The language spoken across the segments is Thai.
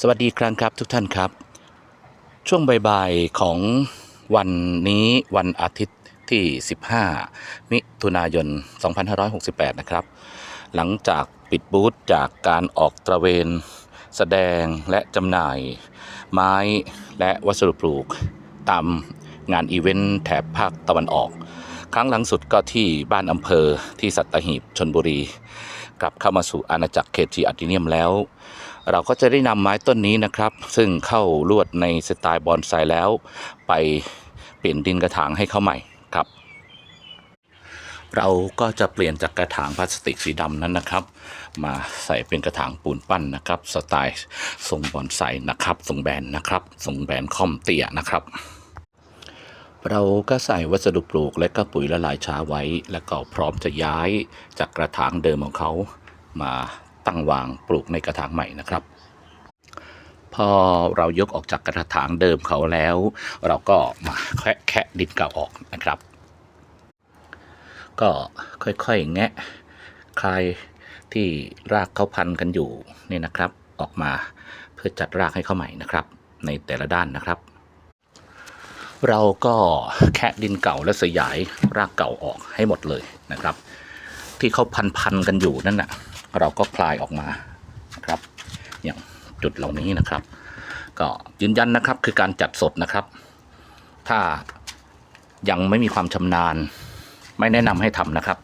สวัสดีครั้งครับทุกท่านครับ ช่วงบ่ายๆของวันนี้วันอาทิตย์ที่ 15 มิถุนายน 2568 นะครับ หลังจากปิดบูธจากการออกตระเวน แสดงและจำหน่าย ไม้และวัสดุปลูก ตามงานอีเวนต์แถบภาคตะวันออก ครั้งหลังสุดก็ที่บ้านอำเภอที่สัตหีบชนบุรี กลับเข้ามาสู่อาณาจักรเคจีอัติเนียมแล้ว เราก็จะได้นำไม้ต้นนี้นะครับ ซึ่งเข้าลวดในสไตล์บอนไซแล้ว ไปเปลี่ยนดินกระถางให้เขาใหม่ครับ เราก็จะเปลี่ยนจากกระถางพลาสติกสีดำนั้นนะครับ มาใส่เป็นกระถางปูนปั้นนะครับ สไตล์ทรงบอนไซนะครับทรงแบนนะครับทรงแบนค่อมเตี้ยนะครับ เราก็ใส่วัสดุปลูกและก็ปุ๋ยละลายช้าไว้ แล้วก็พร้อมจะย้ายจากกระถางเดิมของเขา มาตั้งวางปลูกในกระถางใหม่นะครับ พอเรายกออกจากกระถางเดิมเขาแล้ว เราก็มาแคะแคะดินเก่าออกนะครับ ก็ค่อยๆแงะคลายที่รากเขาพันกันอยู่นี่นะครับ ออกมาเพื่อจัดรากให้เขาใหม่นะครับ ในแต่ละด้านนะครับ เราก็แคะดินเก่าและสยายรากเก่าออกให้หมดเลยนะครับ ที่เขาพันพันๆกันอยู่นั่นน่ะเราก็คลายออกมานะครับ อย่างจุดเหล่านี้นะครับ ก็ยืนยันนะครับคือการจัดสดนะครับ ถ้ายังไม่มีความชำนาญ ไม่แนะนำให้ทำนะครับ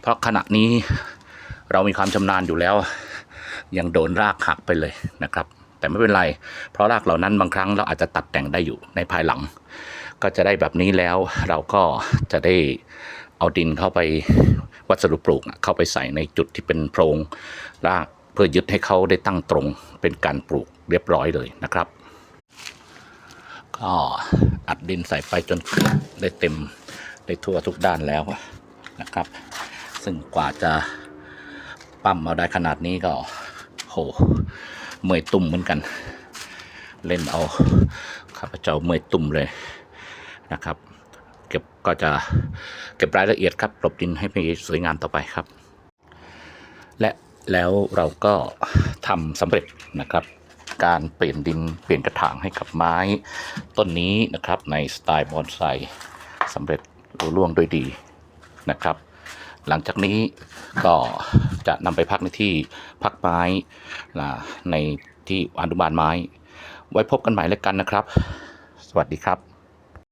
เพราะขณะนี้เรามีความชำนาญอยู่แล้ว ยังโดนรากหักไปเลยนะครับ แต่ไม่เป็นไร เพราะรากเหล่านั้นบางครั้งเราอาจจะตัดแต่งได้อยู่ในภายหลัง ก็จะได้แบบนี้แล้วเราก็จะได้เอาดินเข้าไปวัสดุปลูกเข้าไปใส่ในจุดที่เป็นโพรงรากเพื่อยึดให้เขาได้ตั้งตรงเป็นการปลูกเรียบร้อยเลยนะครับ ก็อัดดินใส่ไปจนได้เต็มได้ทั่วทุกด้านแล้วนะครับ ซึ่งกว่าจะปั้มเอาได้ขนาดนี้ก็โห เมื่อยตุ่มเหมือนกัน เล่นเอาข้าพเจ้าเมื่อยตุ่มเลยนะครับ เก็บก็จะเก็บรายละเอียดครับกลบดินให้มีสวยงามต่อไปครับ และแล้วเราก็ทำสำเร็จนะครับ การเปลี่ยนดินเปลี่ยนกระถางให้กับไม้ ต้นนี้นะครับในสไตล์บอนไซสำเร็จรุ่ล่วงด้วยดีนะครับ หลังจากนี้ก็จะนำไปพักในที่พักไม้ในที่อนุบาลไม้ ไว้พบกันใหม่แล้วกันนะครับ สวัสดีครับ